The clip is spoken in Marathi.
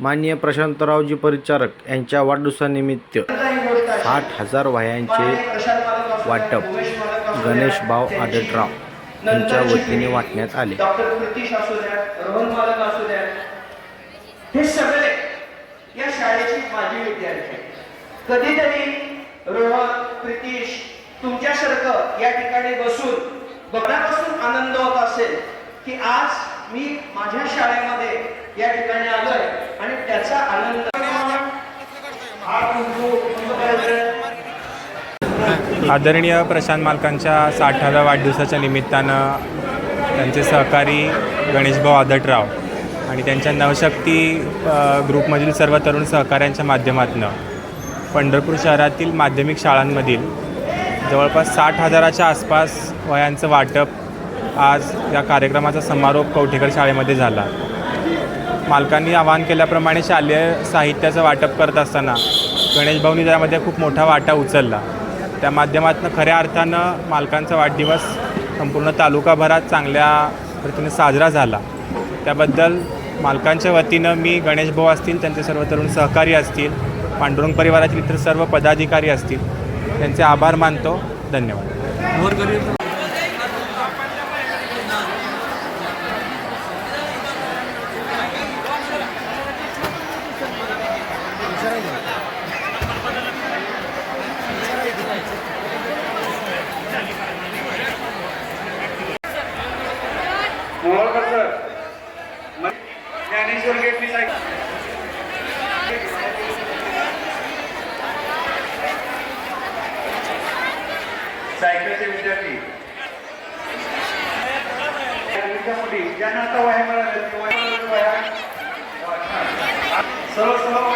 माननीय प्रशांतरावजी परिचारक यांच्या वाढदिवसानिमित्त आठ हजार वह्यांचे वाटप गणेश भाव आदटराव यांच्या वतीने वाटण्यात आले. हे सगळे या शाळेचे माजी विद्यार्थी कधीतरी रोहन प्रितीश तुमच्यासारखं या ठिकाणी बसून बघण्यापासून आनंद होत असेल की आज मी माझ्या शाळेमध्ये या ठिकाणी आलोय आणि त्याचा आनंद आदरणीय प्रशांत मालकांच्या साठाव्या वाढदिवसाच्या निमित्तानं त्यांचे सहकारी गणेशभाऊ आदटराव आणि त्यांच्या नवशक्ती ग्रुपमधील सर्व तरुण सहकाऱ्यांच्या माध्यमातून पंढरपूर शहरातील माध्यमिक शाळांमधील जवळपास साठ हजाराच्या आसपास वयांचं वाटप आज या कार्यक्रमाचा समारोप कवठेकर शाळेमध्ये झाला. मालकांनी आवाहन केल्याप्रमाणे शालेय साहित्याचं वाटप करत असताना गणेशभाऊनी त्यामध्ये खूप मोठा वाटा उचलला. त्या माध्यमातून खऱ्या अर्थानं मालकांचा वाढदिवस संपूर्ण तालुकाभरात चांगल्या रीतीने साजरा झाला. त्याबद्दल मालकांच्या वतीनं मी गणेशभाऊ असतील त्यांचे सर्व तरुण सहकारी असतील पांडुरंग परिवारातील इतर सर्व पदाधिकारी असतील त्यांचे आभार मानतो. धन्यवाद. ज्ञानेश्वर गेटनी साहेब सायकलचे विद्यार्थी. त्या मुली ज्यांना आता वह्या मिळाल्या सर्व सर्व